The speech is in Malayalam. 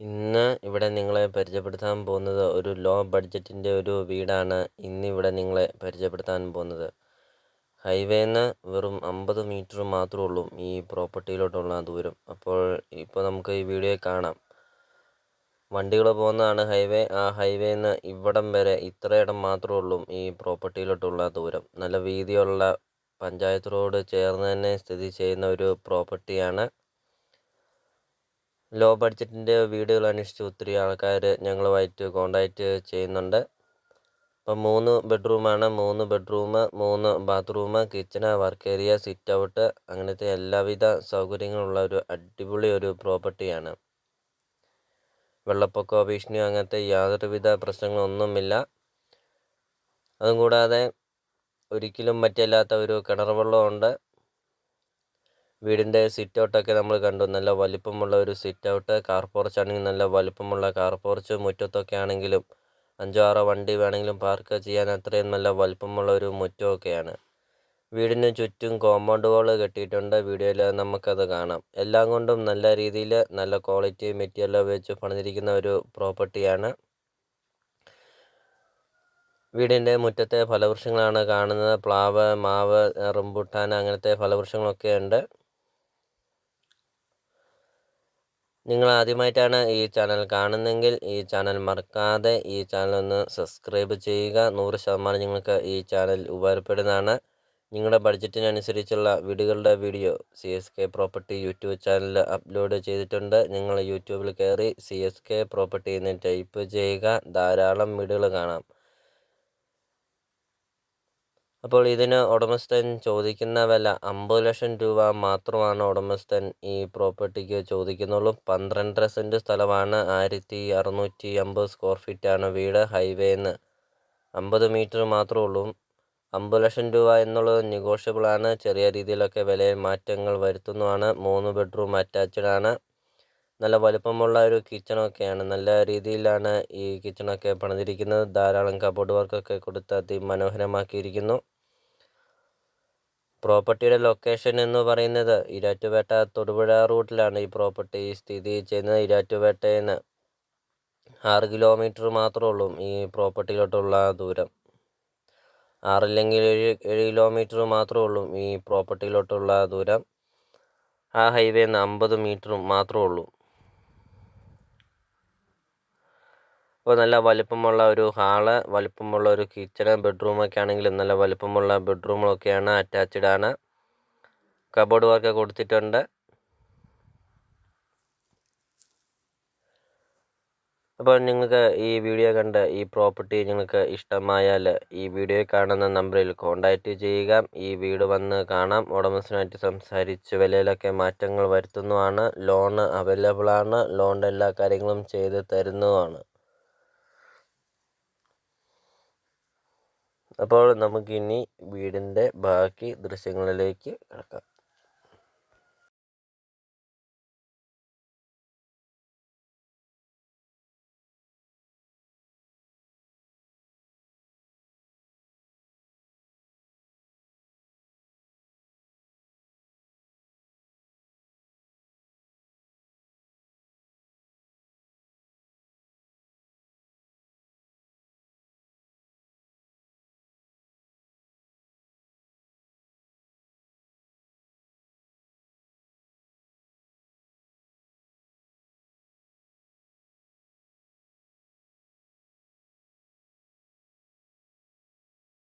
ഇന്ന് ഇവിടെ നിങ്ങളെ പരിചയപ്പെടുത്താൻ പോകുന്നത് ഒരു ലോ ബഡ്ജറ്റിന്റെ ഒരു വീടാണ്. ഇന്നിവിടെ നിങ്ങളെ പരിചയപ്പെടുത്താൻ പോകുന്നത്. ഹൈവേന്ന് വെറും അമ്പത് മീറ്റർ മാത്രമേ ഉള്ളൂ ഈ പ്രോപ്പർട്ടിയിലോട്ടുള്ള ദൂരം. അപ്പോൾ ഇപ്പോൾ നമുക്ക് ഈ വീഡിയോ കാണാം. വണ്ടികൾ പോകുന്നതാണ് ഹൈവേ. ആ ഹൈവേന്ന് ഇവിടം വരെ ഇത്രയിടം മാത്രമേ ഉള്ളൂ ഈ പ്രോപ്പർട്ടിയിലോട്ടുള്ള ദൂരം. നല്ല വീതിയുള്ള പഞ്ചായത്ത് റോഡ് ചേർന്ന് തന്നെ സ്ഥിതി ചെയ്യുന്ന ഒരു പ്രോപ്പർട്ടിയാണ് ലോ ബഡ്ജറ്റിന്റെ വീടുകൾ അന്വേഷിച്ച് ഒത്തിരി ആൾക്കാർ ഞങ്ങളുമായിട്ട് കോണ്ടാക്റ്റ് ചെയ്യുന്നുണ്ട്. ഇപ്പം മൂന്ന് ബെഡ്റൂമാണ് മൂന്ന് ബെഡ്റൂം മൂന്ന് bathroom kitchen work area sit out അങ്ങനത്തെ എല്ലാവിധ സൗകര്യങ്ങളുള്ള ഒരു അടിപൊളി ഒരു പ്രോപ്പർട്ടിയാണ് വെള്ളപ്പൊക്കമോ ഭീഷണിയോ അങ്ങനത്തെ യാതൊരുവിധ പ്രശ്നങ്ങളൊന്നുമില്ല. അതും കൂടാതെ ഒരിക്കലും മറ്റല്ലാത്ത ഒരു കിണർ വെള്ളമുണ്ട് വീടിന്റെ സിറ്റ് ഔട്ടൊക്കെ നമ്മൾ കണ്ടു. നല്ല വലിപ്പമുള്ള ഒരു സിറ്റ് ഔട്ട് കാർ പോർച്ച് ആണെങ്കിൽ നല്ല വലിപ്പമുള്ള കാർ പോർച്ച് മുറ്റത്തൊക്കെ ആണെങ്കിലും അഞ്ചോ ആറോ വണ്ടി വേണമെങ്കിലും പാർക്ക് ചെയ്യാൻ അത്രയും നല്ല വലിപ്പമുള്ള ഒരു മുറ്റമൊക്കെയാണ്. വീടിന് ചുറ്റും കോമ്പൗണ്ട് വാൾ കെട്ടിയിട്ടുണ്ട്. വീഡിയോയിൽ നമുക്കത് കാണാം. എല്ലാം കൊണ്ടും നല്ല രീതിയിൽ നല്ല ക്വാളിറ്റി മെറ്റീരിയൽ ഉപയോഗിച്ച് പണിതിരിക്കുന്ന ഒരു പ്രോപ്പർട്ടിയാണ് വീടിന്റെ മുറ്റത്തെ ഫലവൃക്ഷങ്ങളാണ് കാണുന്നത്. പ്ലാവ് മാവ് റംബുട്ടാൻ അങ്ങനത്തെ ഫലവൃക്ഷങ്ങളൊക്കെ ഉണ്ട്. നിങ്ങൾ ആദ്യമായിട്ടാണ് ഈ ചാനൽ കാണുന്നതെങ്കിൽ ഈ ചാനൽ മറക്കാതെ ഈ ചാനൽ ഒന്ന് സബ്സ്ക്രൈബ് ചെയ്യുക. നൂറ് ശതമാനം നിങ്ങൾക്ക് ഈ ചാനൽ ഉപകാരപ്പെടുന്നതാണ്. നിങ്ങളുടെ ബഡ്ജറ്റിനനുസരിച്ചുള്ള വീടുകളുടെ video C S K property YouTube ചാനലിൽ അപ്ലോഡ് ചെയ്തിട്ടുണ്ട്. നിങ്ങൾ യൂട്യൂബിൽ കയറി സി എസ് കെ പ്രോപ്പർട്ടി എന്ന് ടൈപ്പ് ചെയ്യുക. ധാരാളം വീടുകൾ കാണാം. അപ്പോൾ ഇതിന് ഉടമസ്ഥൻ ചോദിക്കുന്ന വില അമ്പത് ലക്ഷം രൂപ മാത്രമാണ് ഉടമസ്ഥൻ ഈ പ്രോപ്പർട്ടിക്ക് ചോദിക്കുന്നുള്ളൂ. പന്ത്രണ്ടര സെന്റ് സ്ഥലമാണ്. ആയിരത്തി അറുന്നൂറ്റി അമ്പത് സ്ക്വയർ ഫീറ്റാണ് വീട് ഹൈവേന്ന് അമ്പത് മീറ്റർ മാത്രമേ ഉള്ളൂ. അമ്പത് ലക്ഷം രൂപ എന്നുള്ളത് നെഗോഷ്യബിളാണ് ചെറിയ രീതിയിലൊക്കെ വിലയിൽ മാറ്റങ്ങൾ വരുത്തുന്നതാണ്. മൂന്ന് ബെഡ്റൂം അറ്റാച്ച്ഡ് ആണ്. നല്ല വലുപ്പമുള്ള ഒരു കിച്ചണൊക്കെയാണ് നല്ല രീതിയിലാണ് ഈ കിച്ചണൊക്കെ പണിതിരിക്കുന്നത്. ധാരാളം കബോർഡ് വർക്കൊക്കെ കൊടുത്ത് അതിമനോഹരമാക്കിയിരിക്കുന്നു. പ്രോപ്പർട്ടിയുടെ ലൊക്കേഷൻ എന്ന് പറയുന്നത് ഇരാറ്റുപേട്ട തൊടുപുഴ റൂട്ടിലാണ് ഈ പ്രോപ്പർട്ടി സ്ഥിതി ചെയ്യുന്നത്. ഇരാറ്റുപേട്ടയിൽ നിന്ന് ആറ് കിലോമീറ്റർ മാത്രമേ ഉള്ളൂ ഈ പ്രോപ്പർട്ടിയിലോട്ടുള്ള ദൂരം. ആറില്ലെങ്കിൽ ഏഴ് ഏഴ് കിലോമീറ്റർ മാത്രമേ ഉള്ളൂ ഈ പ്രോപ്പർട്ടിയിലോട്ടുള്ള ദൂരം. ആ ഹൈവേന്ന് അമ്പത് മീറ്ററും മാത്രമേ ഉള്ളൂ. അപ്പോൾ നല്ല വലിപ്പമുള്ള ഒരു ഹാൾ വലിപ്പമുള്ള ഒരു കിച്ചണ് ബെഡ്റൂമൊക്കെ ആണെങ്കിലും നല്ല വലിപ്പമുള്ള ബെഡ്റൂമുകളൊക്കെയാണ് അറ്റാച്ച്ഡ് ആണ്. കബോർഡ് വർക്ക് കൊടുത്തിട്ടുണ്ട്. അപ്പോൾ നിങ്ങൾക്ക് ഈ വീഡിയോ കണ്ട് ഈ പ്രോപ്പർട്ടി നിങ്ങൾക്ക് ഇഷ്ടമായാൽ ഈ വീഡിയോ കാണുന്ന നമ്പറിൽ കോൺടാക്റ്റ് ചെയ്യുക. ഈ വീട് വന്ന് കാണാം. ഉടമസ്ഥനായിട്ട് സംസാരിച്ച് വിലയിലൊക്കെ മാറ്റങ്ങൾ വരുത്തുന്നതാണ്. ലോണ് അവൈലബിൾ ആണ്. ലോണിന്റെ എല്ലാ കാര്യങ്ങളും ചെയ്ത് തരുന്നതുമാണ്. അപ്പോൾ നമുക്കിനി വീടിന്റെ ബാക്കി ദൃശ്യങ്ങളിലേക്ക് കിടക്കാം.